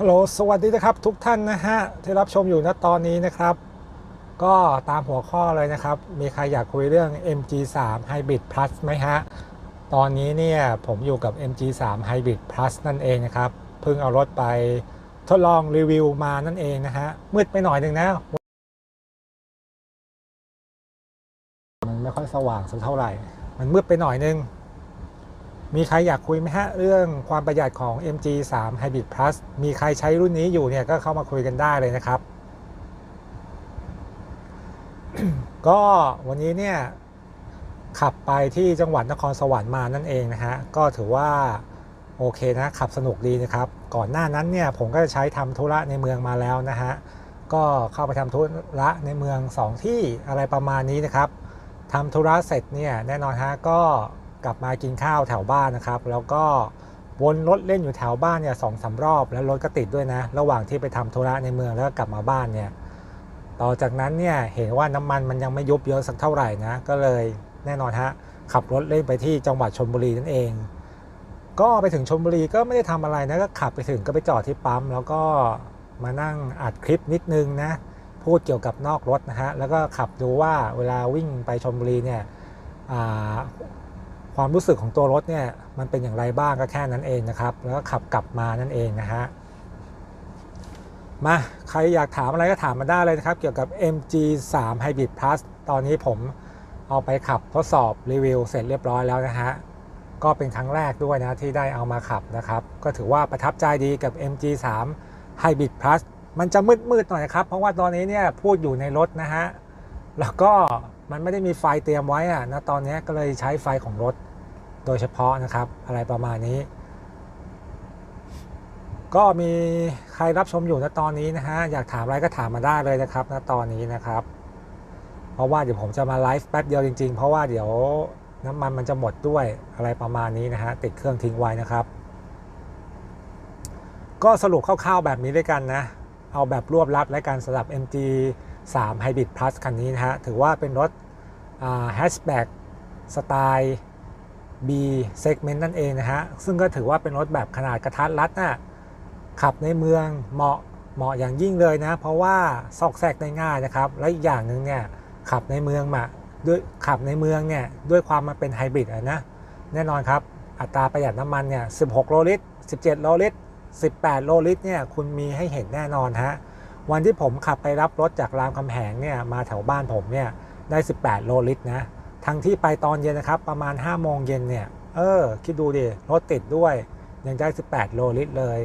ฮัลโหล สวัสดีนะครับทุกท่านนะฮะที่รับชมอยู่ณตอนนี้นะครับ ก็ตามหัวข้อเลยนะครับ มีใครอยากคุยเรื่อง MG3 Hybrid Plus ไหมฮะ ตอนนี้เนี่ยผมอยู่กับ MG3 Hybrid Plus นั่นเองนะครับ เพิ่งเอารถไปทดลองรีวิวมานั่นเองนะฮะ มืดไปหน่อยหนึ่งนะ มันไม่ค่อยสว่างสักเท่าไหร่ มันมืดไปหน่อยนึง มีใครอยากคุยไหมฮะ เรื่องความประหยัดของ MG3 Hybrid Plus มีใครใช้รุ่นนี้อยู่เนี่ยก็เข้ามาคุยกันได้เลยนะครับ ก็วันนี้เนี่ย ขับไปที่จังหวัดนครสวรรค์มานั่นเองนะฮะ ก็ถือว่าโอเคนะ ขับสนุกดีนะครับ ก่อนหน้านั้นเนี่ยผมก็จะใช้ทำธุระในเมืองมาแล้วนะฮะ ก็เข้าไปทำธุระในเมือง 2 ที่อะไรประมาณนี้นะครับทำธุระเสร็จเนี่ยแน่นอนฮะก็ กลับมากินข้าวแถวบ้านนะครับ แล้วก็วนรถเล่นอยู่แถวบ้านเนี่ยสองสารอบ แล้วรถก็ติดด้วยนะ ระหว่างที่ไปทำธุระในเมืองแล้วก็กลับมาบ้านเนี่ยต่อจากนั้นเนี่ยเห็นว่าน้ำมันมันยังไม่ยุบเยอะสักเท่าไหร่นะก็เลยแน่นอนฮะขับรถเล่นไปที่จังหวัดชลบุรีนั่นเอง ก็ไปถึงชลบุรีก็ไม่ได้ทำอะไรนะก็ขับไปถึงก็ไปจอดที่ปั๊ม แล้วก็มานั่งอัดคลิปนิดนึงนะพูดเกี่ยวกับนอกรถนะฮะแล้วก็ขับดูว่าเวลาวิ่งไปชลบุรีเนี่ย ความรู้สึกของตัวรถเนี่ยมันเป็นอย่างไรบ้างก็แค่นั้นเองนะครับ แล้วก็ขับกลับมานั่นเองนะฮะมาใครอยากถามอะไรก็ถามมาได้เลยนะครับ เกี่ยวกับ MG3 Hybrid Plus ตอนนี้ผมเอาไปขับทดสอบรีวิวเสร็จเรียบร้อยแล้วนะฮะก็เป็นครั้งแรกด้วยนะที่ได้เอามาขับนะครับ ก็ถือว่าประทับใจดีกับ MG3 Hybrid Plus มันจะมืดๆหน่อยนะครับ เพราะว่าตอนนี้เนี่ยพูดอยู่ในรถนะฮะแล้วก็มันไม่ได้มีไฟเตรียมไว้อะนะตอนนี้ก็เลยใช้ไฟของรถ โดยเฉพาะนะครับ อะไรประมาณนี้ ก็มีใครรับชมอยู่ณตอนนี้นะฮะ อยากถามอะไรก็ถามมาได้เลยนะครับณตอนนี้นะครับ เพราะว่าเดี๋ยวผมจะมาไลฟ์แป๊บเดียวจริงๆ เพราะว่าเดี๋ยวน้ำมันมันจะหมดด้วยอะไรประมาณนี้นะฮะ ติดเครื่องทิ้งไว้นะครับ ก็สรุปคร่าวๆแบบนี้ด้วยกันนะ เอาแบบรวบลัดและกันสำหรับ MG 3 Hybrid Plus คันนี้นะฮะ ถือว่าเป็นรถแฮชแบ็กสไตล์ B segment นั่นเองนะฮะ ซึ่งก็ถือว่าเป็นรถแบบขนาดกระทัดรัดนะ่ะขับในเมืองเหมาะเหมาะอย่างยิ่งเลยนะ เพราะว่าซอกแซกได้ง่ายนะครับ และอีกอย่างหนึ่งเนี่ยขับในเมืองมาด้วยขับในเมืองเนี่ยด้วยความมันเป็นไฮบริดนะ แน่นอนครับ อัตราประหยัดน้ำมันเนี่ย 16 โลลิตร 17 โลลิตร 18 โลลิตรเนี่ยคุณมีให้เห็นแน่นอนฮะ วันที่ผมขับไปรับรถจากรามคำแหงเนี่ยมาแถวบ้านผมเนี่ยได้ 18 โลลิตรนะ ทั้งที่ไปตอนเย็นนะครับ ประมาณ5โมงเย็นเนี่ย เออ คิดดูดิ รถติดด้วย ยังได้ 18 โลลิตรเลย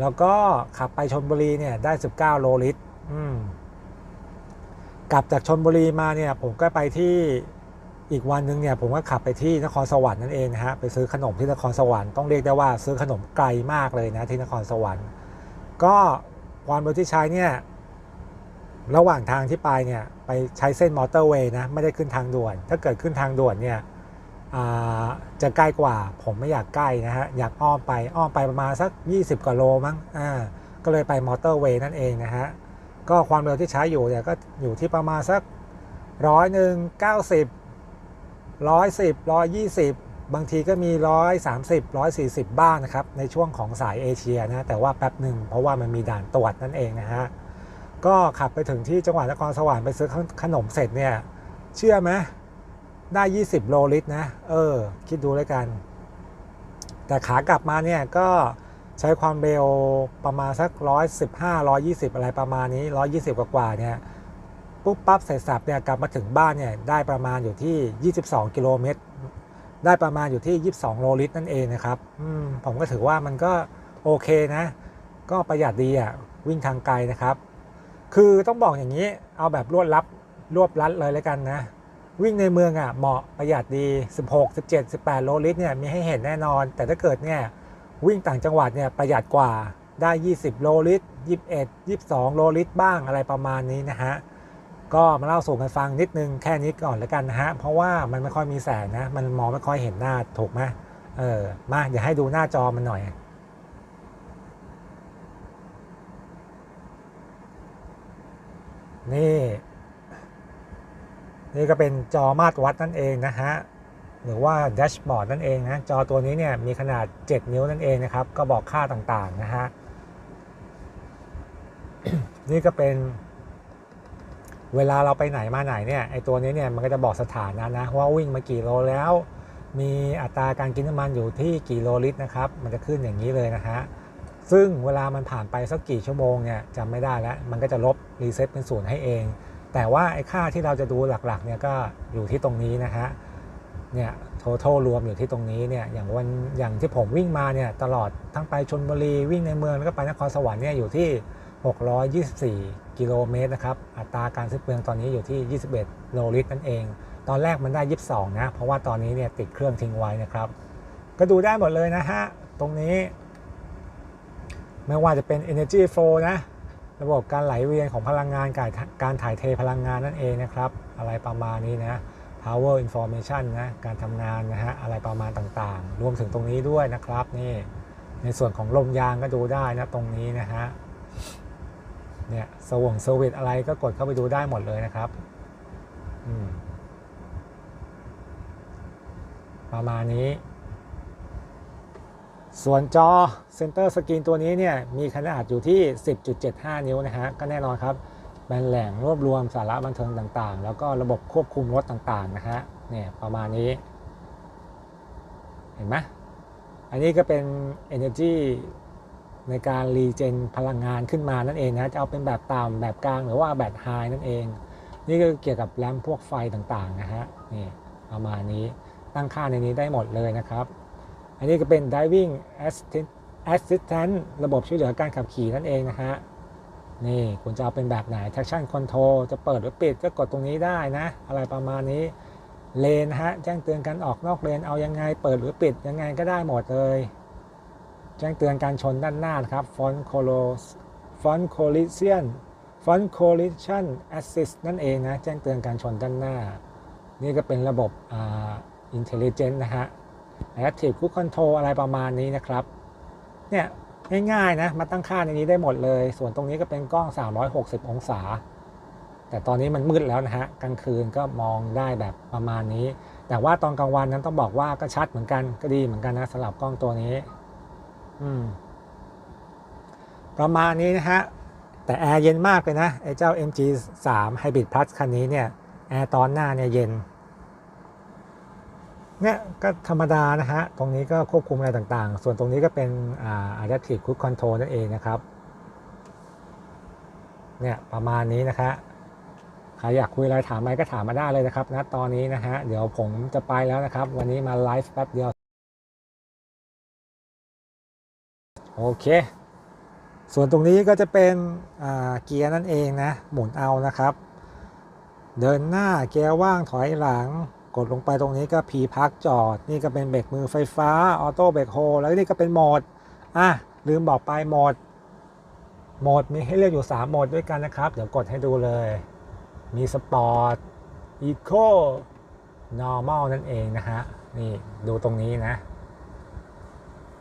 แล้วก็ขับไปชนบุรีเนี่ยได้ 19 โลลิตร อืม กลับจากชนบุรีมาเนี่ย ผมก็ไปที่อีกวันหนึ่งเนี่ยผมก็ขับไปที่นครสวรรค์นั่นเองนะฮะไปซื้อขนมที่นครสวรรค์ต้องเรียกได้ว่าซื้อขนมไกลมากเลยนะที่นครสวรรค์ ก็ความเร็วที่ใช้เนี่ย ระหว่างทางที่ไปเนี่ยไปใช้เส้นมอเตอร์เวย์นะไม่ได้ขึ้นทางด่วน ถ้าเกิดขึ้นทางด่วนเนี่ยจะใกล้กว่าผมไม่อยากใกล้นะฮะอยากอ้อมไปอ้อมไปประมาณสัก 20กว่าโลมั้งอ่าก็เลยไปมอเตอร์เวย์นั่นเองนะฮะก็ความเร็วที่ใช้อยู่เนี่ยก็อยู่ที่ประมาณสักร้อยหนึ่งเก้าสิบร้อยสิบร้อยยี่สิบบางทีก็มีร้อยสามสิบร้อยสี่สิบบ้างนะครับในช่วงของสายเอเชียนะแต่ว่าแป๊บหนึ่งเพราะว่ามันมีด่านตรวจนั่นเองนะฮะ ก็ขับไปถึงที่จังหวัดนครสวรรค์ไปซื้อขนมเสร็จเนี่ย เชื่อไหมได้ 20 โลลิตรนะ เออ คิดดูแล้วกัน แต่ขากลับมาเนี่ยก็ใช้ความเร็วประมาณสัก 115 120 อะไรประมาณนี้ 120 กว่าๆเนี่ย ปุ๊บปั๊บเสร็จสับเนี่ยกลับมาถึงบ้านเนี่ยได้ประมาณอยู่ที่ 22 กิโลเมตร ได้ประมาณอยู่ที่ 22 โลลิตรนั่นเองนะครับ อืมผมก็ถือว่ามันก็โอเคนะ ก็ประหยัดดีอะวิ่งทางไกลนะครับ คือต้องบอกอย่างนี้เอาแบบรวดลับรวบลัดเลยแล้วกันนะ วิ่งในเมืองอะเหมาะประหยัดดี 16 17 18 โลลิตรเนี่ยมีให้เห็นแน่นอน แต่ถ้าเกิดเนี่ยวิ่งต่างจังหวัดเนี่ยประหยัดกว่าได้ 20 โลลิตร 21 22 โลลิตรบ้างอะไรประมาณนี้นะฮะก็มาเล่าสู่กันฟังนิดนึงแค่นี้ก่อนแล้วกันนะฮะ เพราะว่ามันไม่ค่อยมีแสงนะ มันมองไม่ค่อยเห็นหน้าถูกไหมเออมาอย่าให้ดูหน้าจอมันหน่อย นี่ นี่ก็เป็นจอมาตรวัดนั่นเองนะฮะ หรือว่าแดชบอร์ดนั่นเองนะ จอตัวนี้เนี่ยมีขนาด 7 นิ้วนั่นเองนะครับ ก็บอกค่าต่างๆนะฮะ นี่ก็เป็นเวลาเราไปไหนมาไหนเนี่ยไอตัวนี้เนี่ยมันก็จะบอกสถานะนะว่าวิ่งมากี่โลแล้ว มีอัตราการกินน้ำมันอยู่ที่กี่โลลิตรนะครับ มันจะขึ้นอย่างนี้เลยนะฮะซึ่งเวลามันผ่านไปสักกี่ชั่วโมงเนี่ยจำไม่ได้แล้ว มันก็จะลบ รีเซ็ตเป็นศูนย์ให้เอง แต่ว่าไอ้ค่าที่เราจะดูหลักๆเนี่ยก็อยู่ที่ตรงนี้นะฮะเนี่ย total รวมอยู่ที่ตรงนี้เนี่ยอย่างวันอย่างที่ผมวิ่งมาเนี่ยตลอดทั้งไปชนบุรีวิ่งในเมืองแล้วก็ไปนครสวรรค์เนี่ยอยู่ที่ 624 กิโลเมตรนะครับอัตราการสิ้นเปลืองตอนนี้อยู่ที่ 21 โลลิตรนั่นเอง ตอนแรกมันได้ 22 นะ เพราะว่าตอนนี้เนี่ยติดเครื่องทิ้งไว้นะครับ ก็ดูได้หมดเลยนะฮะ ตรงนี้ ไม่ว่าจะเป็น energy flow นะ ระบบการไหลเวียนของพลังงานการการถ่ายเทพลังงานนั่นเองนะครับ อะไรประมาณนี้นะ power information นะการทำงานนะฮะอะไรประมาณต่างๆ รวมถึงตรงนี้ด้วยนะครับนี่ในส่วนของลมยางก็ดูได้นะตรงนี้นะฮะเนี่ยสว่งเซอร์วิสอะไรก็กดเข้าไปดูได้หมดเลยนะครับประมาณนี้ ส่วนจอเซนเตอร์สกรีนตัวนี้เนี่ยมีขนาดอยู่ที่ 10.75 นิ้วนะฮะ ก็แน่นอนครับเป็นแหล่งรวบรวมสาระบันเทิงต่างๆ แล้วก็ระบบควบคุมรถต่างๆนะฮะเนี่ยประมาณนี้ เห็นไหมอันนี้ก็เป็น Energy ในการรีเจนพลังงานขึ้นมานั่นเองนะ จะเอาเป็นแบบต่ำแบบกลางหรือว่าแบบไฮนั่นเอง นี่ก็เกี่ยวกับแรมพวกไฟต่างๆนะฮะนี่ประมาณนี้ตั้งค่าในนี้ได้หมดเลยนะครับ อันนี้ก็เป็น driving assistant ระบบช่วยเหลือการขับขี่นั่นเองนะฮะนี่คุณจะเอาเป็นแบบไหน traction control จะเปิดหรือปิดก็กดตรงนี้ได้นะ อะไรประมาณนี้เลนฮะแจ้งเตือนการออกนอกเลนเอายังไงเปิดหรือปิดยังไงก็ได้หมดเลย แจ้งเตือนการชนด้านหน้านครับ front collo- front collision front collision assist นั่นเองนะ แจ้งเตือนการชนด้านหน้า นี่ก็เป็นระบบอ่า intelligent นะฮะ active cruise control อะไรประมาณนี้นะครับเนี่ยง่ายๆนะมาตั้งค่าในนี้ได้หมดเลย ส่วนตรงนี้ก็เป็นกล้อง 360 องศา แต่ตอนนี้มันมืดแล้วนะฮะกลางคืนก็มองได้แบบประมาณนี้ แต่ว่าตอนกลางวันนั้นต้องบอกว่าก็ชัดเหมือนกันก็ดีเหมือนกันนะสำหรับกล้องตัวนี้ อืม ประมาณนี้นะฮะแต่แอร์เย็นมากเลยนะไอ้เจ้า MG 3 Hybrid Plus คันนี้เนี่ยแอร์ตอนหน้าเนี่ยเย็น เนี่ยก็ธรรมดานะฮะ ตรงนี้ก็ควบคุมอะไรต่างๆ ส่วนตรงนี้ก็เป็นอ่า Adaptive Cruise Control นั่นเองนะครับ เนี่ยประมาณนี้นะคะใครอยากคุยอะไรถามอะไรก็ถามมาได้เลยนะครับนะตอนนี้นะฮะ เดี๋ยวผมจะไปแล้วนะครับ วันนี้มาไลฟ์แป๊บเดียว โอเค ส่วนตรงนี้ก็จะเป็นเกียร์นั่นเองนะ หมุนเอานะครับ เดินหน้าเกียร์ว่างถอยหลัง กดลงไปตรงนี้ก็พีพักจอด นี่ก็เป็นเบรกมือไฟฟ้าออโต้เบรกโฮแล้วนี่ก็เป็นโหมดอะลืมบอกไปโหมดโหมดมีให้เลือกอยู่ 3 โหมดด้วยกันนะครับ เดี๋ยวกดให้ดูเลย มีสปอร์ตอีโคนอร์มอลนั่นเองนะฮะ นี่ดูตรงนี้นะ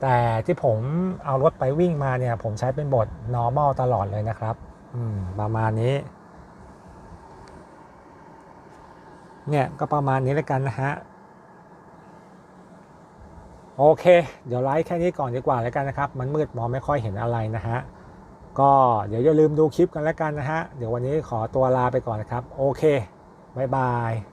แต่ที่ผมเอารถไปวิ่งมาเนี่ย ผมใช้เป็นโหมด normal ตลอดเลยนะครับ อืม ประมาณนี้ เนี่ยก็ประมาณนี้แล้วกันนะฮะ โอเค เดี๋ยวไลฟ์แค่นี้ก่อนดีกว่าแล้วกันนะครับ มันมืดมองไม่ค่อยเห็นอะไรนะฮะ ก็เดี๋ยวอย่าลืมดูคลิปกันแล้วกันนะฮะ เดี๋ยววันนี้ขอตัวลาไปก่อนนะครับ โอเค บ๊ายบาย